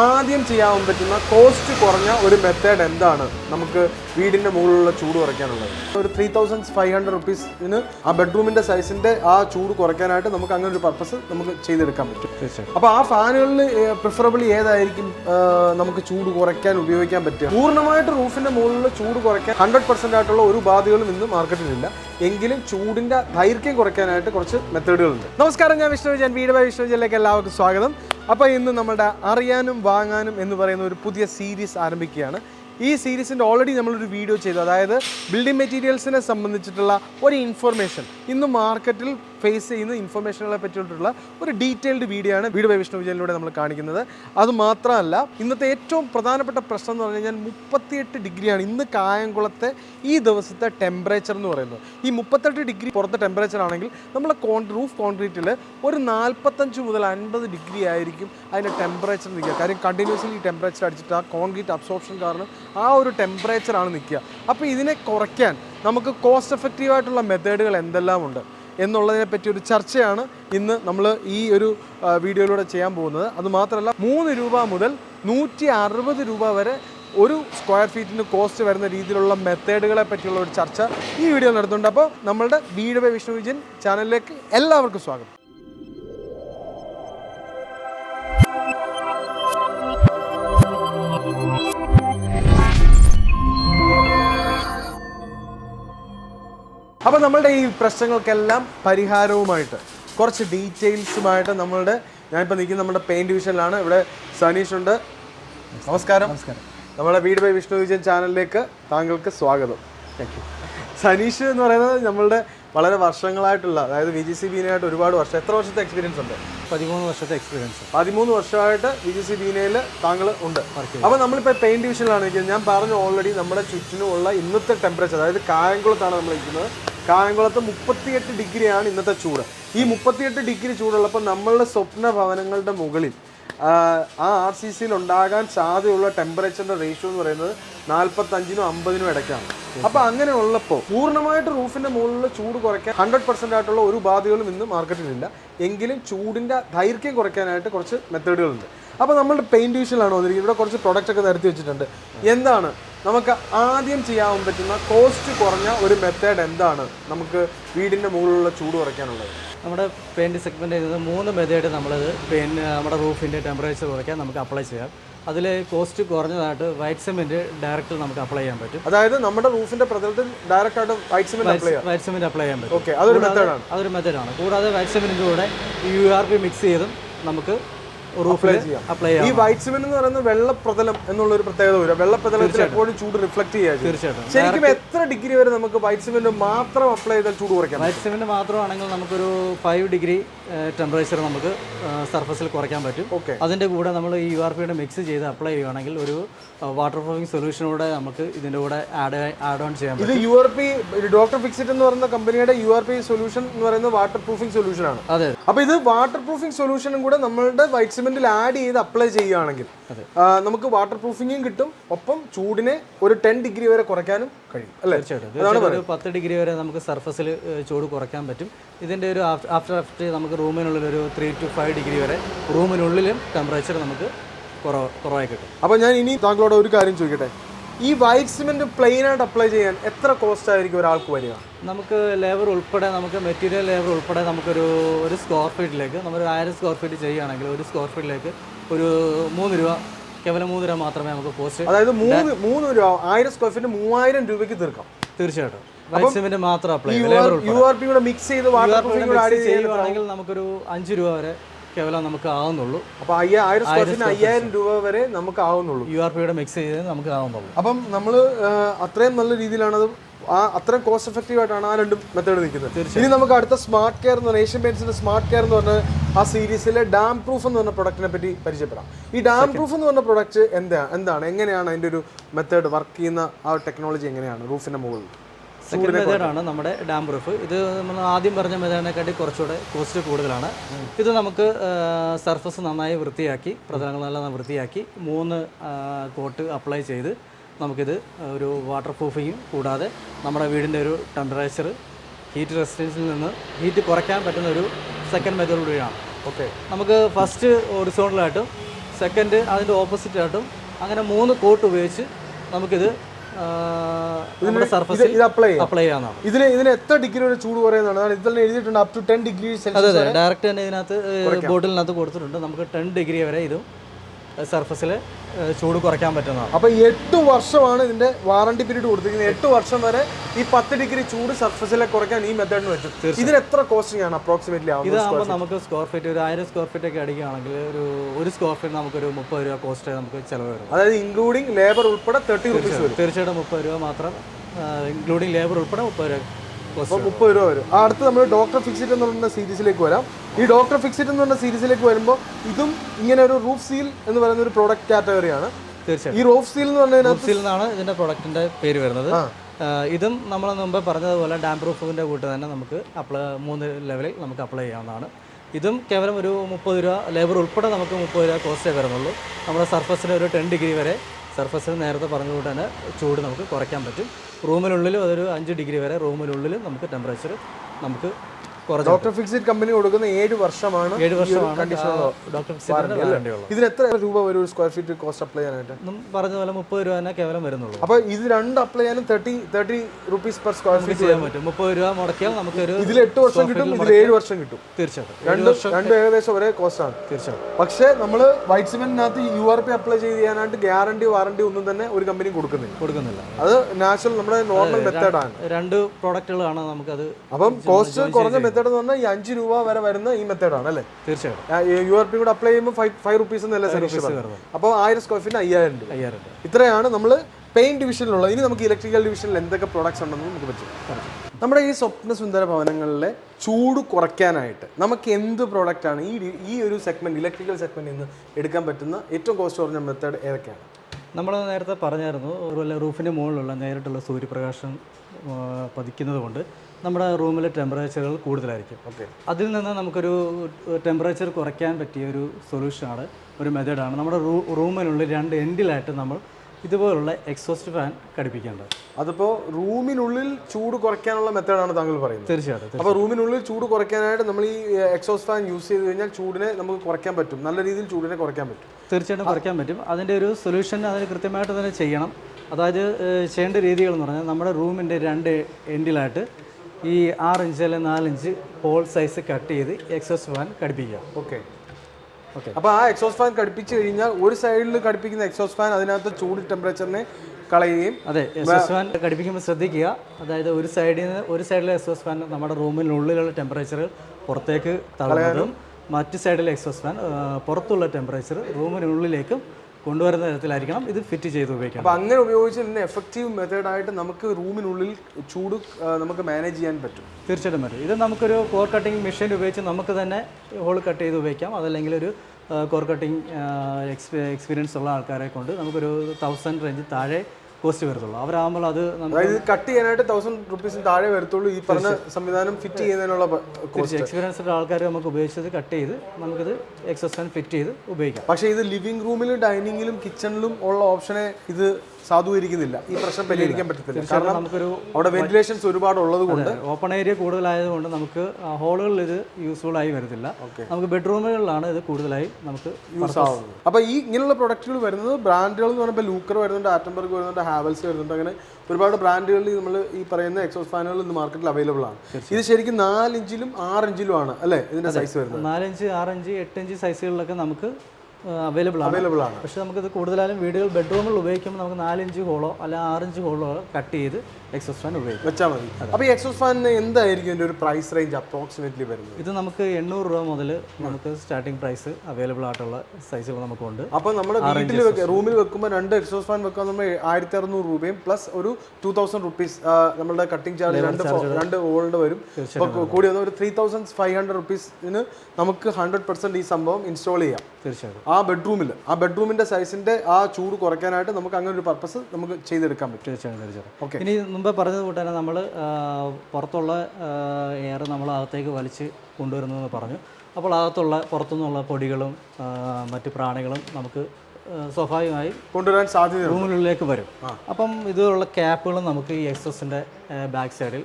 ആദ്യം ചെയ്യാൻ പറ്റുന്ന കോസ്റ്റ് കുറഞ്ഞ ഒരു മെത്തേഡ് എന്താണ്? നമുക്ക് വീടിന്റെ മുകളിലുള്ള ചൂട് കുറയ്ക്കാനുള്ളത്. ഒരു ത്രീ തൗസൻഡ് ഫൈവ് ഹൺഡ്രഡ് റുപ്പീസിന് ആ ബെഡ്റൂമിന്റെ സൈസിന്റെ ആ ചൂട് കുറയ്ക്കാനായിട്ട് നമുക്ക് അങ്ങനെ ഒരു പർപ്പസ് നമുക്ക് ചെയ്തെടുക്കാൻ പറ്റും. അപ്പോൾ ആ ഫാനുകളിൽ പ്രിഫറബിളി ഏതായിരിക്കും നമുക്ക് ചൂട് കുറയ്ക്കാൻ ഉപയോഗിക്കാൻ പറ്റുക? പൂർണമായിട്ട് റൂഫിന്റെ മുകളിലുള്ള ചൂട് കുറയ്ക്കാൻ ഹൺഡ്രഡ് പെർസെന്റ് ആയിട്ടുള്ള ഒരു ഉപാധികളും ഇന്ന് മാർക്കറ്റിലില്ല. എങ്കിലും ചൂടിന്റെ ദൈർഘ്യം കുറയ്ക്കാനായിട്ട് കുറച്ച് മെത്തേഡുകളുണ്ട് നമസ്കാരം ഞാൻ വിഷ്ണു വിജയൻ വീട് വൈ വിഷ്ണു വിജയനിലേക്ക് എല്ലാവർക്കും സ്വാഗതം. അപ്പോൾ ഇന്ന് നമ്മുടെ അറിയാനും വാങ്ങാനും എന്ന് പറയുന്ന ഒരു പുതിയ സീരീസ് ആരംഭിക്കുകയാണ്. ഈ സീരീസിന്റെ ഓൾറെഡി നമ്മളൊരു വീഡിയോ ചെയ്തു. അതായത് ബിൽഡിംഗ് മെറ്റീരിയൽസിനെ സംബന്ധിച്ചിട്ടുള്ള ഒരു ഇൻഫർമേഷൻ ഇന്ന് മാർക്കറ്റിൽ ഫേസ് ചെയ്യുന്ന ഇൻഫർമേഷനുകളെ പറ്റിയിട്ടുള്ള ഒരു ഡീറ്റെയിൽഡ് വീഡിയോ ആണ് വീട് ബൈ വിജയനിലൂടെ നമ്മൾ കാണിക്കുന്നത്. അത് മാത്രമല്ല ഇന്നത്തെ ഏറ്റവും പ്രധാനപ്പെട്ട പ്രശ്നം എന്ന് പറഞ്ഞു കഴിഞ്ഞാൽ മുപ്പത്തിയെട്ട് ഡിഗ്രിയാണ് ഇന്ന് കായംകുളത്തെ ഈ ദിവസത്തെ ടെമ്പറേച്ചർ എന്ന് പറയുന്നത്. ഈ മുപ്പത്തെട്ട് ഡിഗ്രി പുറത്തെ ടെമ്പറേച്ചർ ആണെങ്കിൽ നമ്മൾ കോൺ റൂഫ് കോൺക്രീറ്റിൽ ഒരു നാൽപ്പത്തഞ്ച് മുതൽ അൻപത് ഡിഗ്രി ആയിരിക്കും അതിന്റെ ടെമ്പറേച്ചർ നിൽക്കുക. കാര്യം കണ്ടിന്യൂസ്ലി ടെമ്പറേച്ചർ അടിച്ചിട്ട് ആ കോൺക്രീറ്റ് അബ്സോർപ്ഷൻ കാരണം ആ ഒരു ടെമ്പറേച്ചറാണ് നിൽക്കുക. അപ്പോൾ ഇതിനെ കുറയ്ക്കാൻ നമുക്ക് കോസ്റ്റ് എഫക്റ്റീവായിട്ടുള്ള മെത്തേഡുകൾ എന്തെല്ലാം ഉണ്ട് എന്നുള്ളതിനെ പറ്റി ഒരു ചർച്ചയാണ് ഇന്ന് നമ്മൾ ഈ ഒരു വീഡിയോയിലൂടെ ചെയ്യാൻ പോകുന്നത്. അതുമാത്രമല്ല മൂന്ന് രൂപ മുതൽ നൂറ്റി അറുപത് രൂപ വരെ ഒരു സ്ക്വയർ ഫീറ്റിന് കോസ്റ്റ് വരുന്ന രീതിയിലുള്ള മെത്തേഡുകളെ പറ്റിയുള്ള ഒരു ചർച്ച ഈ വീഡിയോ നടത്തുന്നുണ്ട്. അപ്പോൾ നമ്മളുടെ വീട് ബൈ വിഷ്ണു വിജയൻ ചാനലിലേക്ക് എല്ലാവർക്കും സ്വാഗതം. അപ്പോൾ നമ്മളുടെ ഈ പ്രശ്നങ്ങൾക്കെല്ലാം പരിഹാരവുമായിട്ട് കുറച്ച് ഡീറ്റെയിൽസുമായിട്ട് നമ്മളുടെ ഞാനിപ്പോൾ നിൽക്കുന്ന നമ്മുടെ പെയിന്റ് ഡിവിഷനിലാണ്. ഇവിടെ സനീഷ് ഉണ്ട്. നമസ്കാരം. നമസ്കാരം. നമ്മുടെ വീട് ബൈ വിഷ്ണു വിജയൻ ചാനലിലേക്ക് താങ്കൾക്ക് സ്വാഗതം. താങ്ക് സനീഷ് എന്ന് പറയുന്നത് നമ്മളുടെ വളരെ വർഷങ്ങളായിട്ടുള്ള അതായത് വി ജി സി ബീനയായിട്ട് ഒരുപാട് വർഷം എത്ര വർഷത്തെ എക്സ്പീരിയൻസ് ഉണ്ട്? പതിമൂന്ന് വർഷത്തെ എക്സ്പീരിയൻസ് പതിമൂന്ന് വർഷമായിട്ട് വി ജി സി ബീനയിൽ താങ്കൾ ഉണ്ട് അപ്പോൾ നമ്മളിപ്പോൾ പെയിൻ ഡിവിഷനിലാണ് നിൽക്കുന്നത് ഞാൻ പറഞ്ഞു ഓൾറെഡി നമ്മുടെ ചുറ്റിനുമുള്ള ഇന്നത്തെ ടെമ്പറേച്ചർ അതായത് കായംകുളത്താണ് നമ്മൾ നിൽക്കുന്നത് കായംകുളത്ത് മുപ്പത്തിയെട്ട് ഡിഗ്രിയാണ് ഇന്നത്തെ ചൂട്. ഈ മുപ്പത്തിയെട്ട് ഡിഗ്രി ചൂടുള്ളപ്പോൾ നമ്മളുടെ സ്വപ്ന ഭവനങ്ങളുടെ മുകളിൽ ആ, ആർ സി സിയിൽ ഉണ്ടാകാൻ സാധ്യതയുള്ള ടെമ്പറേച്ചറിന്റെ റേഷ്യോ എന്ന് പറയുന്നത് നാൽപ്പത്തഞ്ചിനും അമ്പതിനും ഇടയ്ക്കാണ്. അപ്പോൾ അങ്ങനെ ഉള്ളപ്പോൾ പൂർണമായിട്ട് റൂഫിന്റെ മുകളിൽ ചൂട് കുറയ്ക്കാൻ ഹൺഡ്രഡ് പെർസെന്റ് ആയിട്ടുള്ള ഒരു ഉപാധികളും ഇന്ന് മാർക്കറ്റിലില്ല എങ്കിലും ചൂടിന്റെ ദൈർഘ്യം കുറയ്ക്കാനായിട്ട് കുറച്ച് മെത്തേഡുകളുണ്ട് അപ്പോൾ നമ്മളുടെ പെയിന്റ് ഡിവിഷനിലാണ് വന്നിരിക്കുന്നത്. ഇവിടെ കുറച്ച് പ്രൊഡക്റ്റ് ഒക്കെ നിരത്തി വെച്ചിട്ടുണ്ട്. എന്താണ്? നമുക്ക് ആദ്യം ചെയ്യാൻ പറ്റുന്ന കോസ്റ്റ് കുറഞ്ഞ ഒരു മെത്തേഡ് എന്താണ്? നമുക്ക് വീടിന്റെ മുകളിലുള്ള ചൂട് കുറയ്ക്കാനുള്ളത്. നമ്മുടെ പെയിന്റ് സെഗ്മെന്റ് ചെയ്തത് മൂന്ന് മെത്തേഡ് നമ്മളത് പെയിന്റ് നമ്മുടെ റൂഫിന്റെ ടെമ്പറേച്ചർ കുറയ്ക്കാൻ നമുക്ക് അപ്ലൈ ചെയ്യാം. അതിൽ കോസ്റ്റ് കുറഞ്ഞതായിട്ട് വൈറ്റ് സിമെന്റ് ഡയറക്റ്റ് നമുക്ക് അപ്ലൈ ചെയ്യാൻ പറ്റും. അതായത് നമ്മുടെ റൂഫിന്റെ പ്രതലത്തിൽ ഡയറക്റ്റ് ആയിട്ട് വൈറ്റ് സിമെന്റ് അപ്ലൈ ചെയ്യാം. വൈറ്റ് സിമെന്റ് അപ്ലൈ ചെയ്യാൻ പറ്റും. ഓക്കെ അതൊരു മെത്തേഡാണ് അതൊരു മെത്തേഡാണ് കൂടാതെ വൈറ്റ് സിമെന്റിന്റെ കൂടെ യു ആർ പി മിക്സ് ചെയ്തും നമുക്ക് റൂഫിൽ അപ്ലൈ ഈ വൈറ്റ് സിമെന്റ് എന്ന് പറയുന്നത് വെള്ളപ്രതലം എന്നുള്ള ഒരു പ്രത്യേകത വരും. വെള്ളപ്രതലത്തിൽ എപ്പോഴും ചൂട് റിഫ്ലക്ട് ചെയ്യാൻ തീർച്ചയായിട്ടും. ശരിക്കും എത്ര ഡിഗ്രി വരെ നമുക്ക് വൈറ്റ് സിമെന്റ് മാത്രം അപ്ലൈ ചെയ്താൽ ചൂട് കുറയ്ക്കാം വൈറ്റ് സിമെന്റ് മാത്രമാണെങ്കിൽ നമുക്കൊരു ഫൈവ് ഡിഗ്രി ടെമ്പറേച്ചർ നമുക്ക് സർഫസിൽ കുറയ്ക്കാൻ പറ്റും. ഓക്കെ അതിന്റെ കൂടെ നമ്മൾ ഈ യു ആർ പിയുടെ മിക്സ് ചെയ്ത് അപ്ലൈ ചെയ്യുകയാണെങ്കിൽ ഒരു വാട്ടർ പ്രൂഫിംഗ് സൊല്യൂഷനൂടെ നമുക്ക് ഇതിന്റെ കൂടെ ആഡ് ആഡ് ഓൺ ചെയ്യാം ഇത് U R P doctor fixit എന്ന് പറയുന്ന കമ്പനിയുടെ യു ആർ പി സൊല്യൂഷൻ എന്ന് പറയുന്നത് വാട്ടർ പ്രൂഫിംഗ് സൊല്യൂഷൻ ആണ്. അതെ. അപ്പൊ ഇത് വാട്ടർ പ്രൂഫിംഗ് സൊല്യൂഷനും കൂടെ നമ്മളുടെ വൈറ്റ് സിമെന്റിൽ ആഡ് ചെയ്ത് അപ്ലൈ ചെയ്യുകയാണെങ്കിൽ നമുക്ക് വാട്ടർ പ്രൂഫിങ്ങും കിട്ടും. ഒപ്പം ചൂടിനെ ഒരു ടെൻ ഡിഗ്രി വരെ കുറയ്ക്കാനും കഴിയും അല്ലേ? തീർച്ചയായിട്ടും. ഒരു പത്ത് ഡിഗ്രി വരെ നമുക്ക് സർഫസിൽ ചൂട് കുറയ്ക്കാൻ പറ്റും. ഇതിന്റെ ഒരു ആഫ്റ്റർ ആഫ്റ്റർ നമുക്ക് റൂമിനുള്ളിൽ ഒരു ത്രീ ടു ഫൈവ് ഡിഗ്രി വരെ റൂമിനുള്ളിലും ടെമ്പറേച്ചർ നമുക്ക് കുറവ് കുറവായി കിട്ടും. അപ്പൊ ഞാൻ ഇനി താങ്കളോട് ഒരു കാര്യം ചോദിക്കട്ടെ? ഈ വൈറ്റ് സിമെന്റ് പ്ലെയിൻ ആയിട്ട് അപ്ലൈ ചെയ്യാൻ എത്ര കോസ്റ്റ് ആയിരിക്കും ഒരാൾക്ക് വരിക? നമുക്ക് ലേബർ ഉൾപ്പെടെ നമുക്ക് മെറ്റീരിയൽ ലേബർ ഉൾപ്പെടെ നമുക്കൊരു ഒരു സ്ക്വയർ ഫീറ്റിലേക്ക് നമ്മളൊരു ആയിരം സ്ക്വയർ ഫീറ്റ് ചെയ്യുകയാണെങ്കിൽ ഒരു സ്ക്വയർ ഫീറ്റിലേക്ക് ഒരു മൂന്ന് രൂപ കേവലം മൂന്ന് രൂപ മാത്രമേ നമുക്ക് കോസ്റ്റ് അതായത് മൂന്ന് മൂന്ന് രൂപ ആയിരം സ്ക്വയർ ഫീറ്റ് മൂവായിരം രൂപയ്ക്ക് തീർക്കാം. തീർച്ചയായിട്ടും. വൈറ്റ് സിമെന്റ് മാത്രം അപ്ലൈ യു ആർ പി കൂടെ മിക്സ് ചെയ്ത് വാട്ടർ ചെയ്യുകയാണെങ്കിൽ നമുക്കൊരു അഞ്ച് രൂപ വരെ കേവലം നമുക്ക് ആവുന്നുള്ളൂ. അപ്പൊ അയ്യ- ആയിരം സ്ക്വയർ അയ്യായിരം രൂപ വരെ നമുക്ക് ആവുന്നുള്ളൂ. യു ആർ പിയുടെ മിക്സ് ചെയ്ത് നമുക്ക് ആവുന്നുള്ളൂ. അപ്പം നമ്മൾ അത്രയും നല്ല രീതിയിലാണ് അത് ആ അത്രയും കോസ്റ്റ് എഫക്റ്റീവ് ആയിട്ടാണ് ആ രണ്ട് മെത്തേഡ് നിൽക്കുന്നത്. ഇനി നമുക്ക് അടുത്ത സ്മാർട്ട് കെയർ എന്ന് പറഞ്ഞ ഏഷ്യൻ പെയിൻസിന്റെ സ്മാർട്ട് കെയർ എന്ന് പറഞ്ഞ ആ സീരീസിലെ ഡാം പ്രൂഫ് എന്ന് പറഞ്ഞ പ്രൊഡക്റ്റിനെ പറ്റി പരിചയപ്പെടാം. ഈ ഡാം പ്രൂഫ് എന്ന് പറഞ്ഞ പ്രൊഡക്റ്റ് എന്താ എന്താണ് എങ്ങനെയാണ് അതിന്റെ ഒരു മെത്തേഡ് വർക്ക് ചെയ്യുന്ന ആ ടെക്നോളജി എങ്ങനെയാണ് റൂഫിന്റെ മുകളിൽ? സെക്കൻഡ് മെത്തേഡാണ് നമ്മുടെ ഡാം പ്രൂഫ് ഇത് നമ്മൾ ആദ്യം പറഞ്ഞ മെത്തേഡിനെക്കാട്ടി കുറച്ചുകൂടെ കോസ്റ്റ് കൂടുതലാണ്. ഇത് നമുക്ക് സർഫസ് നന്നായി വൃത്തിയാക്കി പ്രതലങ്ങൾ നല്ല വൃത്തിയാക്കി മൂന്ന് കോട്ട് അപ്ലൈ ചെയ്ത് നമുക്കിത് ഒരു വാട്ടർ പ്രൂഫിങ്ങും കൂടാതെ നമ്മുടെ വീടിന്റെ ഒരു ടെമ്പറേച്ചർ ഹീറ്റ് റെസിസ്റ്റൻസിൽ നിന്ന് ഹീറ്റ് കുറയ്ക്കാൻ പറ്റുന്ന ഒരു സെക്കൻഡ് മെത്തേഡ് കൂടിയാണ്. ഓക്കെ നമുക്ക് ഫസ്റ്റ് ഒറിസോണലായിട്ടും സെക്കൻഡ് അതിന്റെ ഓപ്പോസിറ്റായിട്ടും അങ്ങനെ മൂന്ന് കോട്ട് ഉപയോഗിച്ച് നമുക്കിത് നമ്മുടെ ഇത് ഇത് അപ്ലൈ അപ്ലൈ ചെയ്യാന്നാണ് ഇതിന് ഇതിന് എത്ര ഡിഗ്രി വരെ ചൂട് കുറയുന്നതാണ് അതാണ് ഇതിൽ എഴുതിയിട്ടുണ്ട് അപ് ടു ടെൻ ഡിഗ്രി അതെ അതെ. ഡയറക്റ്റ് തന്നെ ഇതിനകത്ത് ബോട്ടിലിനകത്ത് കൊടുത്തിട്ടുണ്ട്. നമുക്ക് ടെൻ ഡിഗ്രി വരെ ഇതും സർഫസിൽ ചൂട് കുറയ്ക്കാൻ പറ്റുന്നതാണ്. അപ്പോൾ എട്ട് വർഷമാണ് ഇതിന്റെ വാറണ്ടി പീരീഡ് കൊടുത്തിരിക്കുന്നത്. എട്ട് വർഷം വരെ ഈ പത്ത് ഡിഗ്രി ചൂട് സർഫസിലെ കുറയ്ക്കാൻ ഈ മെത്തേഡിന് പറ്റും. ഇതിന് എത്ര കോസ്റ്റിംഗ് ആണ് അപ്രോക്സിമേറ്റ്ലി ഇതാകുമ്പോൾ നമുക്ക് സ്ക്വയർ ഫീറ്റ് ഒരു ആയിരം സ്ക്വയർ ഫീറ്റ് ഒക്കെ അടിക്കുകയാണെങ്കിൽ ഒരു ഒരു സ്ക്വയർ ഫീറ്റ് നമുക്കൊരു മുപ്പത് രൂപ കോസ്റ്റ് നമുക്ക് ചിലവ് വരും. അതായത് ഇൻക്ലൂഡിംഗ് ലേബർ ഉൾപ്പെടെ തേർട്ടി റുപ്പീസ് വരും. തീർച്ചയായിട്ടും മുപ്പത് രൂപ മാത്രം ഇൻക്ലൂഡിങ് ലേബർ ഉൾപ്പെടെ മുപ്പത് രൂപ അപ്പോൾ മുപ്പത് രൂപ വരും. ആ, അടുത്ത് നമ്മൾ ഡോക്ടർ ഫിക്സിറ്റ് എന്ന് പറയുന്ന സീരീസിലേക്ക് വരാം. ഈ ഡോക്ടർ ഫിക്സിറ്റ് എന്ന് പറയുന്ന സീരീസിലേക്ക് വരുമ്പോൾ ഇതും ഇങ്ങനെ ഒരു റൂഫ് സീൽ എന്ന് പറയുന്ന ഒരു പ്രോഡക്റ്റ് കാറ്റഗറിയാണ് തീർച്ചയായും ഈ റൂഫ് സീൽ എന്ന് പറഞ്ഞാൽ റൂഫ് സീൽ എന്നാണ് ഇതിന്റെ പ്രൊഡക്റ്റിന്റെ പേര് വരുന്നത്. ഇതും നമ്മൾ മുമ്പ് പറഞ്ഞതുപോലെ ഡാം പ്രൂഫിന്റെ കൂട്ട് തന്നെ നമുക്ക് അപ്ലൈ മൂന്ന് ലെവലിൽ നമുക്ക് അപ്ലൈ ചെയ്യാവുന്നതാണ്. ഇതും കേവലം ഒരു മുപ്പത് രൂപ ലേബർ ഉൾപ്പെടെ നമുക്ക് മുപ്പത് രൂപ കോസ്റ്റേ വരുന്നുള്ളൂ. നമ്മുടെ സർഫസിന് ഒരു ടെൻ ഡിഗ്രി വരെ സർഫസിന് നേരത്തെ പറഞ്ഞുകൊണ്ട് തന്നെ ചൂട് നമുക്ക് കുറയ്ക്കാൻ പറ്റും. റൂമിനുള്ളിലും അതൊരു അഞ്ച് ഡിഗ്രി വരെ റൂമിനുള്ളിൽ നമുക്ക് ടെമ്പറേച്ചർ നമുക്ക് ഡോക്ടർ ഫിക്സിറ്റ് കമ്പനി കൊടുക്കുന്ന ഏഴ് വർഷമാണ് ഏഴ് വർഷമാണ് ഡോക്ടർ ഉള്ളത്. ഇതിന് എത്ര രൂപ വരും ഒരു സ്ക്വയർ ഫീറ്റ് കോസ്റ്റ് അപ്ലൈ ചെയ്യാനായിട്ട്? പറഞ്ഞ പോലെ മുപ്പത് രൂപ തന്നെ കേവലം വരുന്നുള്ളൂ. അപ്പോൾ ഇത് രണ്ട് അപ്ലൈ ചെയ്യാനും thirty thirty rupees per square feet ചെയ്യാൻ പറ്റും. മുപ്പത് രൂപ മുടക്കിയാൽ നമുക്കൊരു ഇതിൽ എട്ട് വർഷം കിട്ടും ഇതിൽ ഏഴ് വർഷം കിട്ടും. തീർച്ചയായിട്ടും. രണ്ട് രണ്ട് ഏകദേശം ഒരേ കോസ്റ്റ് ആണ്. തീർച്ചയായിട്ടും. പക്ഷേ നമ്മൾ വൈറ്റ് സിമെന്റിനകത്ത് യു ആർ പി അപ്ലൈ ചെയ്ത് ചെയ്യാനായിട്ട് ഗ്യാരണ്ടി വാറണ്ടി ഒന്നും തന്നെ ഒരു കമ്പനി കൊടുക്കുന്നില്ല. കൊടുക്കുന്നില്ല. അത് നാച്ചുറൽ നമ്മുടെ നോർമൽ മെത്തേഡാണ് രണ്ട് പ്രോഡക്റ്റുകളാണ് നമുക്കത് അപ്പം കോസ്റ്റ് കുറഞ്ഞ മെത്തേഡ് എന്ന് പറഞ്ഞാൽ ഈ അഞ്ച് രൂപ വരെ വരുന്ന ഈ മെത്തേഡാണ് അല്ലേ? തീർച്ചയായിട്ടും. യു ആർ പി കൂടെ അപ്ലൈ ചെയ്യുമ്പോൾ ഫൈവ് ഫൈവ് റുപ്പീസ് എന്നല്ല സർവീസ് അപ്പോൾ ആയിരം സ്ക്വയർ ഫീറ്റിന് അയ്യായിരം രൂപ. അയ്യായിരം രൂപ. ഇത്രയാണ് നമ്മൾ പെയിൻ ഡിവിഷനിലുള്ള ഇനി നമുക്ക് ഇലക്ട്രിക്കൽ ഡിവിഷനിൽ എന്തൊക്കെ പ്രോഡക്ട്സ് ഉണ്ടെന്ന് നമുക്ക് പറ്റും നമ്മുടെ ഈ സ്വപ്ന സുന്ദര ഭവനങ്ങളിലെ ചൂട് കുറയ്ക്കാനായിട്ട് നമുക്ക് എന്ത് പ്രോഡക്റ്റ് ആണ് ഈ ഈ ഒരു സെഗ്മെന്റ് ഇലക്ട്രിക്കൽ സെഗ്മെന്റിൽ നിന്ന് എടുക്കാൻ പറ്റുന്ന ഏറ്റവും കോസ്റ്റ് കുറഞ്ഞ മെത്തേഡ് ഏതൊക്കെയാണ്? നമ്മൾ നേരത്തെ പറഞ്ഞായിരുന്നു ഒരു റൂഫിന്റെ മുകളിലുള്ള നേരിട്ടുള്ള സൂര്യപ്രകാശം പതിക്കുന്നതുകൊണ്ട് പതിക്കുന്നത് കൊണ്ട് നമ്മുടെ റൂമിലെ ടെമ്പറേച്ചറുകൾ കൂടുതലായിരിക്കും. ഓക്കെ. അതിൽ നിന്ന് നമുക്കൊരു ടെമ്പറേച്ചർ കുറയ്ക്കാൻ പറ്റിയ ഒരു സൊല്യൂഷനാണ് ഒരു മെത്തേഡാണ് നമ്മുടെ റൂ റൂമിനുള്ളിൽ രണ്ട് എൻഡിലായിട്ട് നമ്മൾ ഇതുപോലുള്ള എക്സോസ്റ്റ് ഫാൻ ഘടിപ്പിക്കേണ്ടത്. അതിപ്പോൾ റൂമിനുള്ളിൽ ചൂട് കുറയ്ക്കാനുള്ള മെത്തേഡാണ് താങ്കൾ പറയുന്നത്. തീർച്ചയായിട്ടും അപ്പോൾ റൂമിനുള്ളിൽ ചൂട് കുറയ്ക്കാനായിട്ട് നമ്മൾ ഈ എക്സോസ്റ്റ് ഫാൻ യൂസ് ചെയ്ത് കഴിഞ്ഞാൽ ചൂടിനെ നമുക്ക് കുറയ്ക്കാൻ പറ്റും. നല്ല രീതിയിൽ ചൂടിനെ കുറയ്ക്കാൻ പറ്റും. തീർച്ചയായിട്ടും കുറയ്ക്കാൻ പറ്റും. അതിന്റെ ഒരു സൊല്യൂഷൻ അതിന് കൃത്യമായിട്ട് തന്നെ ചെയ്യണം. അതായത് ചെയ്യേണ്ട രീതികൾ എന്ന് പറഞ്ഞാൽ നമ്മുടെ റൂമിന്റെ രണ്ട് എൻഡിലായിട്ട് ഈ ആറ് ഇഞ്ച് അല്ലെങ്കിൽ നാലിഞ്ച് ഹോൾ സൈസ് കട്ട് ചെയ്ത് എക്സോസ് ഫാൻ ഘടിപ്പിക്കുക. ഓക്കെ. ഓക്കെ. അപ്പോൾ ആ എക്സോസ് ഫാൻ ഘടിപ്പിച്ച് കഴിഞ്ഞാൽ ഒരു സൈഡിൽ ഘടിപ്പിക്കുന്ന എക്സോസ് ഫാൻ അതിനകത്ത് ചൂട് ടെമ്പറേച്ചറിനെ കളയുകയും അതെ എക്സോസ് ഫാൻ ഘടിപ്പിക്കുമ്പോൾ ശ്രദ്ധിക്കുക. അതായത് ഒരു സൈഡിൽ നിന്ന് ഒരു സൈഡിലെ എക്സോസ് ഫാൻ നമ്മുടെ റൂമിനുള്ളിലുള്ള ടെമ്പറേച്ചർ പുറത്തേക്ക് തള്ളുന്നതും മറ്റ് സൈഡിലെ എക്സോസ് ഫാൻ പുറത്തുള്ള ടെമ്പറേച്ചർ റൂമിനുള്ളിലേക്കും കൊണ്ടുവരുന്ന തരത്തിലായിരിക്കണം ഇത് ഫിറ്റ് ചെയ്ത് ഉപയോഗിക്കാം അപ്പോൾ അങ്ങനെ ഉപയോഗിച്ച് ഇതിന് എഫക്റ്റീവ് മെത്തേഡായിട്ട് നമുക്ക് റൂമിനുള്ളിൽ ചൂട് നമുക്ക് മാനേജ് ചെയ്യാൻ പറ്റും. തീർച്ചയായിട്ടും പറ്റും. ഇത് നമുക്കൊരു കോർ കട്ടിംഗ് മെഷീൻ ഉപയോഗിച്ച് നമുക്ക് തന്നെ ഹോൾ കട്ട് ചെയ്ത് ഉപയോഗിക്കാം. അതല്ലെങ്കിൽ ഒരു കോർ കട്ടിംഗ് എക്സ്പീരിയൻസ് ഉള്ള ആൾക്കാരെ കൊണ്ട് നമുക്കൊരു തൗസൻഡ് റേഞ്ച് താഴെ കോസ്റ്റ് വരത്തുള്ളൂ. അവരാകുമ്പോൾ അത് അതായത് കട്ട് ചെയ്യാനായിട്ട് തൗസൻഡ് റുപ്പീസിന് താഴെ വരത്തുള്ളൂ ഈ പറഞ്ഞ സംവിധാനം ഫിറ്റ് ചെയ്യുന്നതിനുള്ള കോസ്റ്റ് എക്സ്പീരിയൻസ് ഉള്ള ആൾക്കാർ നമുക്ക് ഉപയോഗിച്ചത് കട്ട് ചെയ്ത് നമുക്കിത് എക്സസ് ആൻഡ് ഫിറ്റ് ചെയ്ത് ഉപയോഗിക്കാം. പക്ഷേ ഇത് ലിവിംഗ് റൂമിലും ഡൈനിങ്ങിലും കിച്ചണിലും ഉള്ള ഓപ്ഷനെ ഇത് സാധൂകരിക്കുന്നില്ല. ഈ പ്രശ്നം പരിഹരിക്കാൻ പറ്റത്തില്ല. കാരണം നമുക്കൊരു അവിടെ വെന്റിലേഷൻസ് ഒരുപാട് ഉള്ളത് കൊണ്ട് ഓപ്പൺ ഏരിയ കൂടുതലായതുകൊണ്ട് നമുക്ക് ഹോളുകളിൽ ഇത് യൂസ്ഫുൾ ആയി വരത്തില്ല. നമുക്ക് ബെഡ്റൂമുകളിലാണ് ഇത് കൂടുതലായി നമുക്ക് യൂസ് ആവുന്നത്. അപ്പോൾ ഈ ഇങ്ങനെയുള്ള പ്രൊഡക്റ്റുകൾ വരുന്നത് ബ്രാൻഡുകൾ എന്ന് പറയുമ്പോൾ ലൂക്കർ വരുന്നുണ്ട് ആറ്റംബർഗ് വരുന്നുണ്ട് ഹാവൽസ് വരുന്നുണ്ട്. അങ്ങനെ ഒരുപാട് ബ്രാൻഡുകളിൽ നമ്മൾ ഈ പറയുന്ന എക്സോസ് ഫാനുകൾ ഇന്ന് മാർക്കറ്റിൽ അവൈലബിൾ ആണ്. ഇത് ശരിക്കും നാലിഞ്ചിലും ഇഞ്ചിലും ആറ് ഇഞ്ചിലും ആണ് അല്ലേ ഇതിന്റെ സൈസ് വരുന്നത്? നാലഞ്ച് ആറഞ്ച് എട്ടഞ്ച് സൈസുകളിലൊക്കെ നമുക്ക് അവൈലബിൾ ആണ്. അവൈലബിൾ ആണ്. പക്ഷെ നമുക്കിത് കൂടുതലായും വീടുകൾ ബെഡ്റൂമിൽ ഉപയോഗിക്കുമ്പോൾ നമുക്ക് നാലിഞ്ച് ഹോളോ അല്ല ആറിഞ്ച് ഹോളോ കട്ട് ചെയ്ത് എക്സോസ് ഫാൻ ഉപയോഗിക്കും. വെച്ചാൽ മതി. അപ്പോൾ ഈ എക്സോസ് ഫാനിന് എന്തായിരിക്കും ഒരു പ്രൈസ് റേഞ്ച് അപ്രോക്സിമേറ്റ്ലി വരുന്നത്? ഇത് നമുക്ക് എണ്ണൂറ് രൂപ മുതൽ നമുക്ക് സ്റ്റാർട്ടിംഗ് പ്രൈസ് അവൈലബിൾ ആയിട്ടുള്ള സൈസുകൾ നമുക്കുണ്ട്. അപ്പോൾ നമ്മുടെ വീട്ടിൽ റൂമിൽ വെക്കുമ്പോൾ രണ്ട് എക്സോസ് ഫാൻ വെക്കാൻ നമ്മൾ ആയിരത്തി അറുന്നൂറ് രൂപയും പ്ലസ് ഒരു ടു തൗസൻഡ് റുപ്പീസ് നമ്മുടെ കട്ടിംഗ് ചാർജ് രണ്ട് രണ്ട് ഓൾഡ് വരും. അപ്പോൾ കൂടി വന്ന ഒരു ത്രീ തൗസൻഡ് ഫൈവ് ഹൺഡ്രഡ് റുപ്പീസിന് നമുക്ക് ഹൺഡ്രഡ് പെർസെന്റ് ഈ സംഭവം ഇൻസ്റ്റാൾ ചെയ്യാം. തീർച്ചയായിട്ടും. ആ ബെഡ്റൂമിൽ ആ ബെഡ്റൂമിന്റെ സൈസിന്റെ ആ ചൂട് കുറയ്ക്കാനായിട്ട് നമുക്ക് അങ്ങനെ ഒരു പർപ്പസ് നമുക്ക് ചെയ്തെടുക്കാൻ പറ്റും. തീർച്ചയായിട്ടും തീർച്ചയായിട്ടും. ഓക്കെ. ഇനി മുമ്പേ പറഞ്ഞത് കൂട്ട് തന്നെ നമ്മൾ പുറത്തുള്ള എയർ നമ്മൾ അകത്തേക്ക് വലിച്ച് കൊണ്ടുവരുന്നതെന്ന് പറഞ്ഞു. അപ്പോൾ അകത്തുള്ള പുറത്തുനിന്നുള്ള പൊടികളും മറ്റ് പ്രാണികളും നമുക്ക് സ്വാഭാവികമായി കൊണ്ടുവരാൻ സാധ്യത റൂമിനുള്ളിലേക്ക് വരും. അപ്പം ഇതുപോലുള്ള ക്യാപ്പുകളും നമുക്ക് ഈ എക്സസിന്റെ ബാക്ക് സൈഡിൽ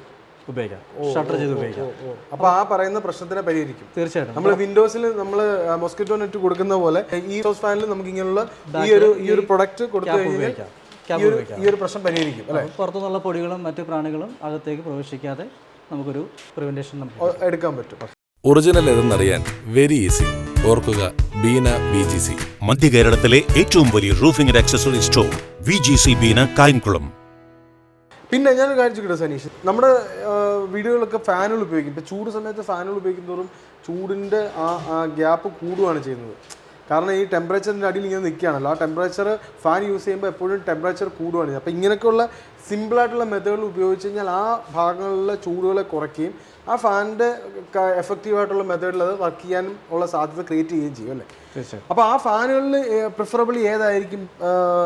ഉപയോഗിക്കാം. ഷട്ടർ ചെയ്ത് ഉപയോഗിക്കാം. അപ്പൊ ആ പറയുന്ന പ്രശ്നത്തിനെ പരിഹരിക്കും. തീർച്ചയായിട്ടും. നമ്മൾ വിൻഡോസിൽ നമ്മൾ മൊസ്കിറ്റോ നെറ്റ് കൊടുക്കുന്ന പോലെ ഈ ഹൗസ് ഫാനിൽ നമുക്ക് ഇങ്ങനെയുള്ള ഈ ഒരു ഈ ഒരു പ്രൊഡക്റ്റ് കൊടുത്തു കഴിഞ്ഞാൽ ഉപയോഗിക്കാം. ഈ ഒരു പ്രശ്നം പരിഹരിക്കും അല്ലെ? പുറത്തുനിന്നുള്ള പൊടികളും മറ്റു പ്രാണികളും അകത്തേക്ക് പ്രവേശിക്കാതെ നമുക്കൊരു പ്രിവെന്റേഷൻ നമുക്ക് എടുക്കാൻ പറ്റും. ഒറിജിനൽ ഏതെന്നറിയാൻ വെരി ഈസി ഓർക്കുക ബീന ബി ജി സി മധ്യ കേരളത്തിലെ ഏറ്റവും വലിയ roofing accessory store V G C Beena Kayamkulam. പിന്നെ ഞാൻ കാര്യം ചോദിക്കട്ടെ സനീഷ്? നമ്മുടെ വീടുകളിലൊക്കെ ഫാനുകൾ ഉപയോഗിക്കും. ഇപ്പം ചൂട് സമയത്ത് ഫാനുകൾ ഉപയോഗിക്കും തോറും ചൂടിന്റെ ആ ആ ഗ്യാപ്പ് കൂടുകയാണ് ചെയ്യുന്നത്. കാരണം ഈ ടെമ്പറേച്ചറിന്റെ അടിയിൽ ഇങ്ങനെ നിൽക്കുകയാണല്ലോ. ആ ടെമ്പറേച്ചർ ഫാൻ യൂസ് ചെയ്യുമ്പോൾ എപ്പോഴും ടെമ്പറേച്ചർ കൂടുകയാണ് അപ്പോൾ ഇങ്ങനെയൊക്കെയുള്ള സിമ്പിളായിട്ടുള്ള മെത്തേഡുകൾ ഉപയോഗിച്ച് കഴിഞ്ഞാൽ ആ ഭാഗങ്ങളിലെ ചൂടുകളെ കുറയ്ക്കുകയും ആ ഫാനിന്റെ എഫക്റ്റീവായിട്ടുള്ള മെത്തേഡിൽ അത് വർക്ക് ചെയ്യാനും ഉള്ള സാധ്യത ക്രിയേറ്റ് ചെയ്യുകയും ചെയ്യും അല്ലേ? അപ്പോൾ ആ ഫാനുകളിൽ പ്രിഫറബിളി ഏതായിരിക്കും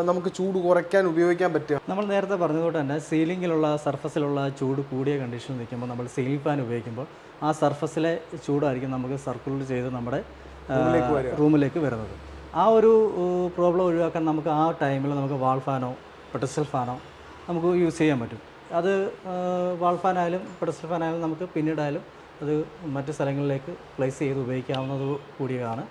നമുക്ക് ചൂട് കുറയ്ക്കാൻ ഉപയോഗിക്കാൻ പറ്റുക? നമ്മൾ നേരത്തെ പറഞ്ഞതുകൊണ്ട് തന്നെ സീലിങ്ങിലുള്ള സർഫസിലുള്ള ചൂട് കൂടിയ കണ്ടീഷനിൽ നിൽക്കുമ്പോൾ നമ്മൾ സീലിംഗ് ഫാൻ ഉപയോഗിക്കുമ്പോൾ ആ സർഫസിലെ ചൂടായിരിക്കും നമുക്ക് സർക്കുലർ ചെയ്ത് നമ്മുടെ റൂമിലേക്ക് വരുന്നത്. ആ ഒരു പ്രോബ്ലം ഒഴിവാക്കാൻ നമുക്ക് ആ ടൈമിൽ നമുക്ക് വാൾ ഫാനോ പെട്ടസൽ ഫാനോ നമുക്ക് യൂസ് ചെയ്യാൻ പറ്റും. അത് വാൾ ഫാനായാലും പെഡസ്റ്റൽ ഫാനായാലും നമുക്ക് പിന്നീടായാലും അത് മറ്റ് സ്ഥലങ്ങളിലേക്ക് പ്ലേസ് ചെയ്ത് ഉപയോഗിക്കാവുന്നത് കൂടിയാണ്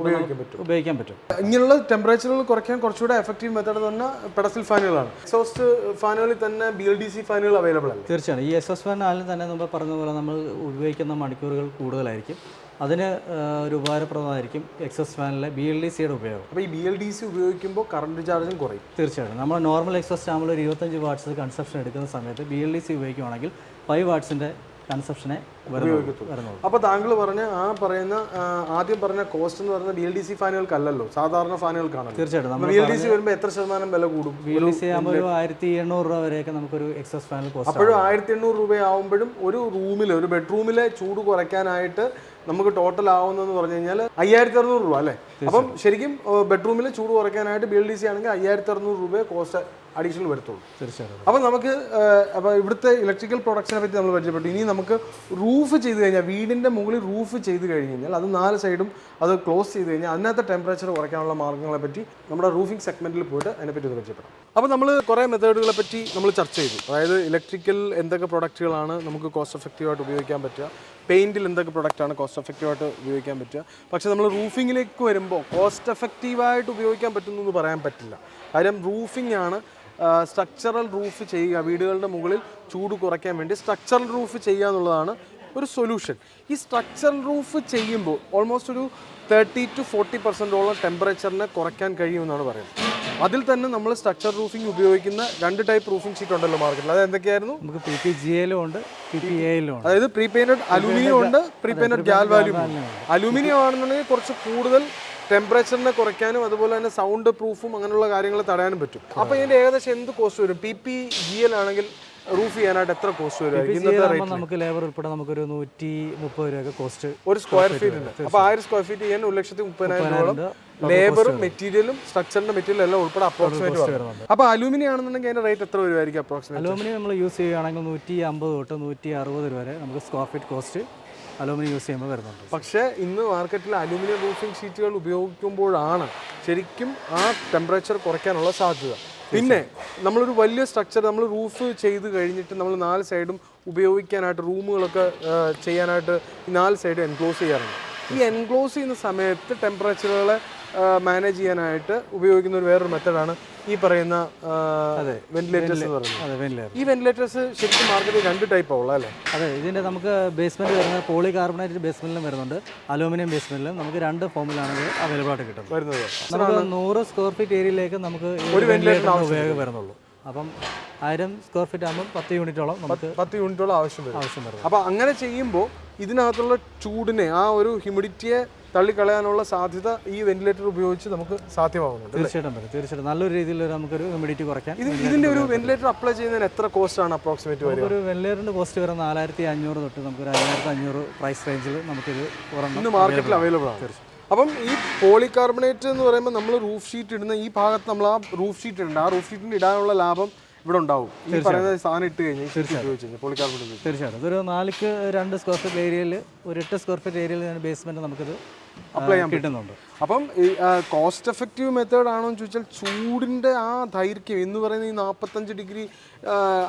ഉപയോഗിക്കാൻ പറ്റും. ഉപയോഗിക്കാൻ പറ്റും. ഇങ്ങനെയുള്ള ടെമ്പറേച്ചറുകൾ കുറയ്ക്കാൻ കുറച്ചുകൂടെ എഫക്റ്റീവ് മെത്തേഡ് തന്നെ പെഡസിൽ ഫാനുകളാണ് എക്സോസ്റ്റ് ഫാനുകളിൽ തന്നെ ബി എൽ ഡി സി ഫാനുകൾ അവൈലബിൾ ആണ് തീർച്ചയായും. ഈ ഫാൻ ആയാലും തന്നെ നമ്മൾ പറഞ്ഞ പോലെ നമ്മൾ ഉപയോഗിക്കുന്ന മണിക്കൂറുകൾ കൂടുതലായിരിക്കും. അതിന് ഒരു ഉപകാരപ്രദമായിരിക്കും എക്സസ് ഫാനിലെ ബി എൽ ഡി സിയുടെ ഉപയോഗം. അപ്പോൾ ഈ ബി എൽ ഡി സി ഉപയോഗിക്കുമ്പോൾ കറണ്ട് ചാർജും കുറയും. തീർച്ചയായിട്ടും. നമ്മൾ നോർമൽ എക്സോസ്റ്റ് ആകുമ്പോൾ ഒരു ഇരുപത്തഞ്ച് വാട്ട്സ് കൺസപ്ഷൻ എടുക്കുന്ന സമയത്ത് ബി എൽ ഡി സി ഉപയോഗിക്കുകയാണെങ്കിൽ ഫൈവ് വാട്ട്സിന്റെ കൺസപ്ഷനെ വരുന്നുള്ളൂ അപ്പോൾ താങ്കൾ പറഞ്ഞ ആ പറയുന്ന ആദ്യം പറഞ്ഞ കോസ്റ്റ് എന്ന് പറയുന്നത് ബി എൽ ഡി സി ഫാനുകൾക്കല്ലല്ലോ സാധാരണ ഫാനുകൾക്കാണ് തീർച്ചയായിട്ടും. നമ്മൾ ബി എൽ ഡി സി വരുമ്പോൾ എത്ര ശതമാനം വില കൂടും? ബി എൽ ഡി സി ആകുമ്പോൾ ഒരു ആയിരത്തി എണ്ണൂറ് രൂപ വരെയൊക്കെ നമുക്കൊരു എക്സസ് ഫാനൽ കോസ്റ്റ് അപ്പോഴും ആയിരത്തി എണ്ണൂറ് രൂപയാവുമ്പോഴും ഒരു റൂമിൽ ഒരു ബെഡ്റൂമിലെ ചൂട് കുറയ്ക്കാനായിട്ട് നമുക്ക് ടോട്ടൽ ആവുന്നതെന്ന് പറഞ്ഞു കഴിഞ്ഞാൽ അയ്യായിരത്തി അറുന്നൂറ് രൂപ അല്ലേ? അപ്പം ശരിക്കും ബെഡ്റൂമിൽ ചൂട് കുറയ്ക്കാനായിട്ട് ബി എൽ ഡി സി ആണെങ്കിൽ അയ്യായിരത്തി അറുന്നൂറ് രൂപ കോസ്റ്റ് അഡീഷണൽ വരത്തുള്ളൂ. തീർച്ചയായിട്ടും. അപ്പോൾ നമുക്ക് അപ്പോൾ ഇവിടുത്തെ ഇലക്ട്രിക്കൽ പ്രൊഡക്ഷനെ പറ്റി നമ്മൾ പരിചയപ്പെട്ടു. ഇനി നമുക്ക് റൂഫ് ചെയ്ത് കഴിഞ്ഞാൽ വീടിന്റെ മുകളിൽ റൂഫ് ചെയ്ത് കഴിഞ്ഞ് കഴിഞ്ഞാൽ അത് നാല് സൈഡും അത് ക്ലോസ് ചെയ്ത് കഴിഞ്ഞാൽ അതിനകത്ത് ടെമ്പറേച്ചർ കുറയ്ക്കാനുള്ള മാർഗങ്ങളെ പറ്റി നമ്മുടെ റൂഫിംഗ് സെഗ്മെന്റിൽ പോയിട്ട് അതിനെപ്പറ്റി ഒന്ന് പരിചയപ്പെടാം. അപ്പോൾ നമ്മൾ കുറേ മെത്തേഡുകളെ പറ്റി നമ്മൾ ചർച്ച ചെയ്തു. അതായത് ഇലക്ട്രിക്കൽ എന്തൊക്കെ പ്രൊഡക്റ്റുകളാണ് നമുക്ക് കോസ്റ്റ് എഫക്റ്റീവായിട്ട് ഉപയോഗിക്കാൻ പറ്റുക? പെയിന്റിൽ എന്തൊക്കെ പ്രൊഡക്റ്റാണ് കോസ്റ്റ് എഫക്റ്റീവായിട്ട് ഉപയോഗിക്കാൻ പറ്റുക? പക്ഷേ നമ്മൾ റൂഫിങ്ങിലേക്ക് വരുമ്പോൾ കോസ്റ്റ് എഫക്റ്റീവായിട്ട് ഉപയോഗിക്കാൻ പറ്റുന്നു എന്ന് പറയാൻ പറ്റില്ല. കാര്യം റൂഫിംഗ് ആണ് സ്ട്രക്ചറൽ റൂഫ് ചെയ്യുക വീടുകളുടെ മുകളിൽ ചൂട് കുറയ്ക്കാൻ വേണ്ടി സ്ട്രക്ചറൽ റൂഫ് ചെയ്യുക എന്നുള്ളതാണ് ഒരു സൊല്യൂഷൻ ഈ സ്ട്രക്ചറൽ റൂഫ് ചെയ്യുമ്പോൾ ഓൾമോസ്റ്റ് ഒരു തേർട്ടി ടു ഫോർട്ടി പെർസെന്റോളം ടെമ്പറേച്ചറിനെ കുറയ്ക്കാൻ കഴിയുമെന്നാണ് പറയുന്നത്. അതിൽ തന്നെ നമ്മൾ സ്ട്രക്ചർ റൂഫിംഗ് ഉപയോഗിക്കുന്ന രണ്ട് ടൈപ്പ് റൂഫിംഗ് ഷീറ്റ് ഉണ്ടല്ലോ മാർക്കറ്റിൽ അത് എന്തൊക്കെയായിരുന്നു? നമുക്ക് പി പി ജി എയിലും ഉണ്ട് പി പി എയിലും ഉണ്ട്. അതായത് പ്രീ അലൂമിനിയം അലുമിനിയം ഉണ്ട് pre painted galvalume aluminium aluminium ആണെന്നുണ്ടെങ്കിൽ കുറച്ച് കൂടുതൽ ടെമ്പറേച്ചറിനെ കുറയ്ക്കാനും അതുപോലെ തന്നെ സൗണ്ട് പ്രൂഫും അങ്ങനെയുള്ള കാര്യങ്ങൾ തടയാനും പറ്റും. അപ്പോൾ ഇതിന്റെ ഏകദേശം എന്ത് കോസ്റ്റ് വരും? പി പി ജി എൽ ആണെങ്കിൽ റൂഫ് ചെയ്യാനായിട്ട് എത്ര കോസ്റ്റ് വരും? നമുക്ക് ലേബർ ഉൾപ്പെടെ നമുക്കൊരു നൂറ്റി മുപ്പത് രൂപ കോസ്റ്റ് ഒരു സ്ക്വയർ ഫീറ്റ് ഉണ്ട് അപ്പോൾ ആയിരം സ്ക്വയർ ഫീറ്റ് ചെയ്യാൻ ഒരു ലക്ഷത്തി മുപ്പതിനായിരം രൂപയോളം ലേബറും മെറ്റീരിയലും സ്ട്രക്ചറിന്റെ മെറ്റീരിയൽ എല്ലാം ഉൾപ്പെടെ അപ്രോക്സിമേറ്റ് അപ്പൊ അപ്പോൾ അലുമിനിയം ആണെന്നുണ്ടെങ്കിൽ അതിന്റെ റേറ്റ് എത്ര വരുമായിരിക്കും അപ്രോക്സിമേറ്റ് അലൂമിനിയം നമ്മൾ യൂസ് ചെയ്യുകയാണെങ്കിൽ നൂറ്റി അമ്പത് തൊട്ട് നൂറ്റി അറുപത് രൂപ വരെ നമുക്ക് square feet cost aluminium use ചെയ്യുമ്പോൾ വരുന്നുണ്ട്. പക്ഷേ ഇന്ന് മാർക്കറ്റിൽ അലൂമിനിയം റൂഫിംഗ് ഷീറ്റുകൾ ഉപയോഗിക്കുമ്പോഴാണ് ശരിക്കും ആ ടെമ്പറേച്ചർ കുറയ്ക്കാനുള്ള സാധ്യത. പിന്നെ നമ്മളൊരു വലിയ സ്ട്രക്ചർ നമ്മൾ റൂഫ് ചെയ്ത് കഴിഞ്ഞിട്ട് നമ്മൾ നാല് സൈഡും ഉപയോഗിക്കാനായിട്ട് റൂമുകളൊക്കെ ചെയ്യാനായിട്ട് നാല് സൈഡും എൻക്ലോസ് ചെയ്യാറുണ്ട്. ഈ എൻക്ലോസ് ചെയ്യുന്ന സമയത്ത് ടെമ്പറേച്ചറുകളെ മാനേജ് ചെയ്യാനായിട്ട് ഉപയോഗിക്കുന്ന ഒരു വേറൊരു മെത്തഡാണ് ഈ പറയുന്ന വെന്റിലേറ്റേഴ്സ് പറയുന്നത്. ഈ വെന്റിലേറ്റേഴ്സ് ശരിക്കും മാർക്കറ്റിൽ രണ്ട് ടൈപ്പ് ഉള്ളത് അല്ലേ? അതെ ഇതിന്റെ നമുക്ക് ബേസ്മെന്റ് വരുന്നത് പോളി കാർബണേറ്റ് ബേസ്മെന്റിലും വരുന്നുണ്ട്. അലൂമിനിയം ബേസ്മെന്റിലും നമുക്ക് രണ്ട് ഫോമിലാണ് ഇത് അവൈലബിൾ ആയിട്ട് കിട്ടുന്നത്. വരുന്നത്. നമുക്ക് നൂറ് സ്ക്വയർ ഫീറ്റ് ഏരിയയിലേക്ക് നമുക്ക് ഒരു വെന്റിലേറ്റർ ഉപയോഗം വരുന്നുള്ളൂ. അപ്പം ആയിരം സ്ക്വയർ ഫീറ്റ് ആകുമ്പോൾ പത്ത് യൂണിറ്റോളം നമുക്ക് പത്ത് യൂണിറ്റോളം ആവശ്യം വരും. ആവശ്യം വരും അപ്പോൾ അങ്ങനെ ചെയ്യുമ്പോൾ ഇതിനകത്തുള്ള ചൂടിനെ ആ ഒരു ഹ്യൂമിഡിറ്റിയെ തള്ളിക്കളയാനുള്ള സാധ്യത ഈ വെന്റിലേറ്റർ ഉപയോഗിച്ച് നമുക്ക് സാധ്യമാവുന്നുണ്ട് തീർച്ചയായിട്ടും വരും തീർച്ചയായിട്ടും. നല്ലൊരു രീതിയിൽ നമുക്കൊരു ഹ്യൂമിഡിറ്റി കുറയ്ക്കാം ഇത് ഇതിന്റെ ഒരു വെന്റിലേറ്റർ അപ്ലൈ ചെയ്യുന്നതിന് എത്ര കോസ്റ്റ് ആണ് അപ്രോക്സിമേറ്റ് വരുന്നത് ഒരു വെന്റിലേറ്ററിന്റെ കോസ്റ്റ് വരുന്ന നാലായിരത്തി അഞ്ഞൂറ് തൊട്ട് നമുക്കൊരു അയ്യായിരത്തി അഞ്ഞൂറ് പ്രൈസ് റേഞ്ചിൽ നമുക്കിത് ഇന്ന് മാർക്കറ്റിൽ അവൈലബിൾ ആണ്. അപ്പം ഈ പോളികാർബണേറ്റ് എന്ന് പറയുമ്പോൾ നമ്മൾ റൂഫ് ഷീറ്റ് ഇടുന്ന ഈ ഭാഗത്ത് നമ്മൾ ആ റൂഫ് ഷീറ്റ് ഇടുന്നുണ്ട് ആ റൂഫ് ഷീറ്റിന് ഇടാനുള്ള ലാഭം ഇവിടെ ഉണ്ടാവും. ഈ പറയുന്ന സാധനം ഇട്ട് കഴിഞ്ഞാൽ തീർച്ചയായിട്ടും. പോളികാർബണേറ്റ് തീർച്ചയായിട്ടും. ഇതൊരു നാലിക്ക് രണ്ട് സ്ക്വയർ ഫീറ്റ് ഏരിയയിൽ ഒരു എട്ട് സ്ക്വയർ ഫീറ്റ് ഏരിയയിൽ ബേസ്മെന്റ് നമുക്കിത് അപ്ലൈ ചെയ്യാൻ പറ്റുന്നുണ്ട് കിട്ടുന്നുണ്ട്. അപ്പം ഈ കോസ്റ്റ് എഫക്റ്റീവ് മെത്തേഡ് ആണോ എന്ന് ചോദിച്ചാൽ ചൂടിന്റെ ആ ദൈർഘ്യം എന്ന് പറയുന്ന ഈ നാൽപ്പത്തഞ്ച് ഡിഗ്രി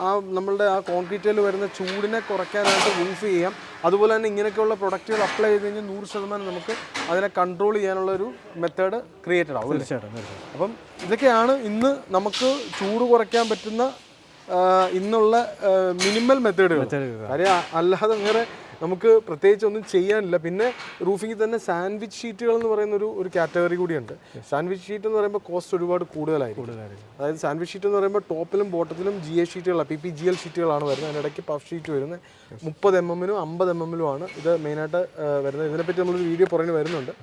ആ നമ്മളുടെ ആ കോൺക്രീറ്റിൽ വരുന്ന ചൂടിനെ കുറയ്ക്കാനായിട്ട് യൂസ് ചെയ്യാം. അതുപോലെ തന്നെ ഇങ്ങനെയൊക്കെയുള്ള പ്രൊഡക്റ്റുകൾ അപ്ലൈ ചെയ്ത് കഴിഞ്ഞാൽ നൂറ് ശതമാനം നമുക്ക് അതിനെ കൺട്രോൾ ചെയ്യാനുള്ള ഒരു മെത്തേഡ് ക്രിയേറ്റഡ് ആവും? തീർച്ചയായിട്ടും അപ്പം ഇതൊക്കെയാണ് ഇന്ന് നമുക്ക് ചൂട് കുറയ്ക്കാൻ പറ്റുന്ന ഇന്നുള്ള മിനിമൽ മെത്തേഡുകൾ കാര്യം അല്ലാതെ വേറെ നമുക്ക് പ്രത്യേകിച്ച് ഒന്നും ചെയ്യാനില്ല. പിന്നെ റൂഫിങ്ങിൽ തന്നെ സാൻഡ്വിച്ച് ഷീറ്റുകൾ എന്ന് പറയുന്ന ഒരു ഒരു കാറ്റഗറി കൂടിയുണ്ട്. സാൻഡ്വിച്ച് ഷീറ്റ് എന്ന് പറയുമ്പോൾ കോസ്റ്റ് ഒരുപാട് കൂടുതലായിരിക്കും. അതായത് സാൻഡ്വിച്ച് ഷീറ്റ് എന്ന് പറയുമ്പോൾ ടോപ്പിലും ബോട്ടത്തിലും ജി എ ഷീറ്റുകളാണ് പി പി ജി എൽ ഷീറ്റുകളാണ് വരുന്നത്. അതിനിടയ്ക്ക് പഫ് ഷീറ്റ് വരുന്നത്. മുപ്പത് എം എമ്മിനും അമ്പത് എം എമ്മിലും ആണ് ഇത് മെയിനായിട്ട് വരുന്നത്. ഇതിനെപ്പറ്റി നമ്മളൊരു വീഡിയോ പുറകിന് വരുന്നുണ്ട്.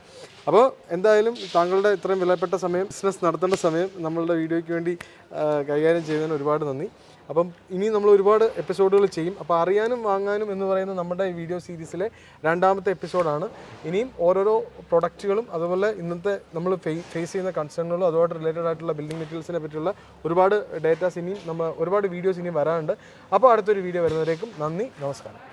അപ്പോൾ എന്തായാലും താങ്കളുടെ ഇത്രയും വിലപ്പെട്ട സമയം ബിസിനസ് നടത്തേണ്ട സമയം നമ്മളുടെ വീഡിയോയ്ക്ക് വേണ്ടി കൈകാര്യം ചെയ്തതിന് ഒരുപാട് നന്ദി. അപ്പം ഇനി നമ്മൾ ഒരുപാട് എപ്പിസോഡുകൾ ചെയ്യും. അപ്പോൾ അറിയാനും വാങ്ങാനും എന്ന് പറയുന്ന നമ്മുടെ ഈ വീഡിയോ സീരീസിലെ രണ്ടാമത്തെ എപ്പിസോഡാണ് ഇനിയും ഓരോരോ പ്രൊഡക്റ്റുകളും അതുപോലെ ഇന്നത്തെ നമ്മൾ ഫേസ് ചെയ്യുന്ന കൺസേണുകളും അതുമായിട്ട് റിലേറ്റഡ് ആയിട്ടുള്ള ബിൽഡിംഗ് മെറ്റീരിയൽസിനെ പറ്റിയുള്ള ഒരുപാട് ഡേറ്റാസ് ഇനിയും നമ്മൾ ഒരുപാട് വീഡിയോസ് ഇനിയും വരാനുണ്ട്. അപ്പോൾ അടുത്തൊരു വീഡിയോ വരുന്നവരേക്കും നന്ദി നമസ്കാരം.